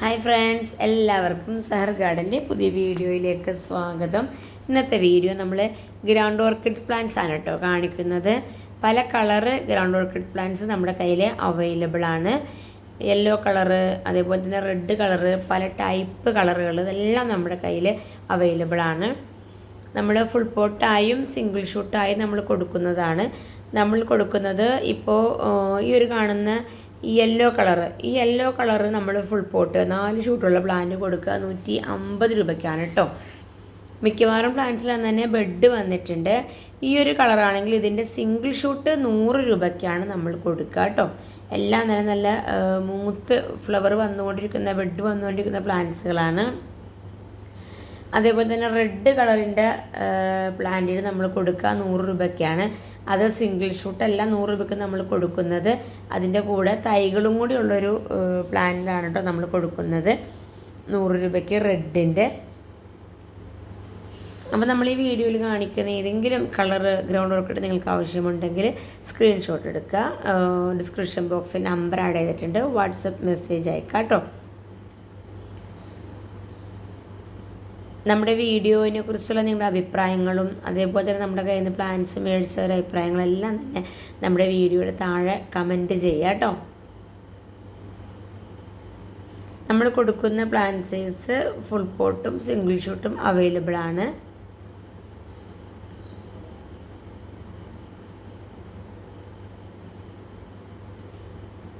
Hi friends എല്ലാവർക്കും സഹർ ഗാർഡന്റെ പുതിയ വീഡിയോയിലേക്ക് സ്വാഗതം. ഇന്നത്തെ വീഡിയോ നമ്മൾ ഗ്രൗണ്ട് ഓർക്കിഡ് പ്ലാന്റ്സ് ആണ് കേട്ടോ കാണിക്കുന്നത്. പല കളറ് ഗ്രൗണ്ട് ഓർക്കിഡ് പ്ലാന്റ്സ് നമ്മുടെ കയ്യിൽ അവൈലബിൾ ആണ്. യെല്ലോ കളറ് അതേപോലെ തന്നെ റെഡ് കളറ് പല ടൈപ്പ് കളറുകൾ ഇതെല്ലാം നമ്മുടെ കയ്യിൽ അവൈലബിൾ ആണ്. നമ്മൾ ഫുൾ പോട്ടായും സിംഗിൾ ഷൂട്ടായും നമ്മൾ കൊടുക്കുന്നതാണ്. നമ്മൾ കൊടുക്കുന്നത് ഇപ്പോൾ ഈ ഒരു കാണുന്ന ഈ യെല്ലോ കളറ് ഈ യെല്ലോ കളറ് നമ്മൾ ഫുൾ പോട്ട് നാല് ഷൂട്ടുള്ള പ്ലാന്റ് കൊടുക്കുക നൂറ്റി അമ്പത് രൂപയ്ക്കാണ് കേട്ടോ മിക്കവാറും പ്ലാന്റ്സിലാണ് തന്നെ ബെഡ് വന്നിട്ടുണ്ട്. ഈ ഒരു കളറാണെങ്കിൽ ഇതിന്റെ സിംഗിൾ ഷൂട്ട് നൂറ് രൂപയ്ക്കാണ് നമ്മൾ കൊടുക്കുക കേട്ടോ എല്ലാം നല്ല നല്ല മൂത്ത് ഫ്ലവർ വന്നുകൊണ്ടിരിക്കുന്ന ബെഡ് വന്നുകൊണ്ടിരിക്കുന്ന പ്ലാന്റ്സുകളാണ് അതേപോലെ തന്നെ റെഡ് കളറിന്റെ പ്ലാന്റിന് നമ്മൾ കൊടുക്കുക നൂറ് രൂപയ്ക്കാണ്. അത് സിംഗിൾ ഷൂട്ടല്ല നൂറ് രൂപയ്ക്ക് നമ്മൾ കൊടുക്കുന്നത്. അതിന്റെ കൂടെ തൈകളും കൂടി ഉള്ളൊരു പ്ലാന്റാണ് കേട്ടോ നമ്മൾ കൊടുക്കുന്നത്. നൂറ് രൂപയ്ക്ക് റെഡിന്റെ അപ്പോൾ നമ്മൾ ഈ വീഡിയോയിൽ കാണിക്കുന്ന ഏതെങ്കിലും കളർ ഗ്രൗണ്ട് വർക്കിട്ട് നിങ്ങൾക്ക് ആവശ്യമുണ്ടെങ്കിൽ സ്ക്രീൻഷോട്ട് എടുക്കുക. ഡിസ്ക്രിപ്ഷൻ ബോക്സിൽ നമ്പർ ആഡ് ചെയ്തിട്ടുണ്ട്. വാട്സപ്പ് മെസ്സേജ് അയക്കാം കേട്ടോ. നമ്മുടെ വീഡിയോയിനെ കുറിച്ചുള്ള നിങ്ങളുടെ അഭിപ്രായങ്ങളും അതേപോലെ തന്നെ നമ്മുടെ കയ്യിൽ നിന്ന് പ്ലാൻസ് മേടിച്ചവരുടെ അഭിപ്രായങ്ങളെല്ലാം തന്നെ നമ്മുടെ വീഡിയോയുടെ താഴെ കമന്റ് ചെയ്യുക കേട്ടോ. നമ്മൾ കൊടുക്കുന്ന പ്ലാൻ സൈസ് ഫുൾ പോട്ടും സിംഗിൾ ഷൂട്ടും അവൈലബിൾ ആണ്.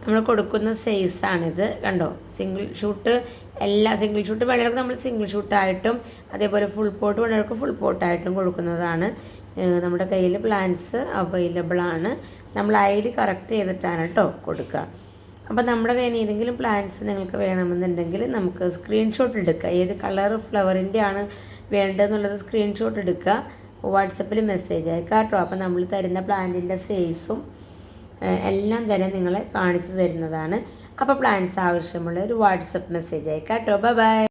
നമ്മൾ കൊടുക്കുന്ന സൈസാണിത് കണ്ടോ? സിംഗിൾ ഷൂട്ട് എല്ലാ സിംഗിൾ ഷൂട്ട് വേണ്ടവർക്ക് നമ്മൾ സിംഗിൾ ഷൂട്ടായിട്ടും അതേപോലെ ഫുൾ പോട്ട് വേണ്ടവർക്ക് ഫുൾ പോട്ടായിട്ടും കൊടുക്കുന്നതാണ്. നമ്മുടെ കയ്യിൽ പ്ലാൻസ് അവൈലബിൾ ആണ്. നമ്മൾ ഐ ഡി കറക്റ്റ് ചെയ്തിട്ടാണ് കേട്ടോ കൊടുക്കുക. അപ്പോൾ നമ്മുടെ കയ്യിൽ ഏതെങ്കിലും പ്ലാൻസ് നിങ്ങൾക്ക് വേണമെന്നുണ്ടെങ്കിൽ നമുക്ക് സ്ക്രീൻഷോട്ട് എടുക്കുക ഏത് കളർ ഫ്ലവറിന്റെ ആണ് വേണ്ടതെന്നുള്ളത് സ്ക്രീൻഷോട്ട് എടുക്കുക. വാട്സപ്പിൽ മെസ്സേജ് അയക്കുക കേട്ടോ അപ്പോൾ നമ്മൾ തരുന്ന പ്ലാന്റിന്റെ സൈസും എല്ലാം തന്നെ നിങ്ങളെ കാണിച്ചു തരുന്നതാണ്. അപ്പോൾ പ്ലാൻസ് ആവശ്യമുള്ള ഒരു വാട്സപ്പ് മെസ്സേജ് അയക്കാം കേട്ടോ ബൈ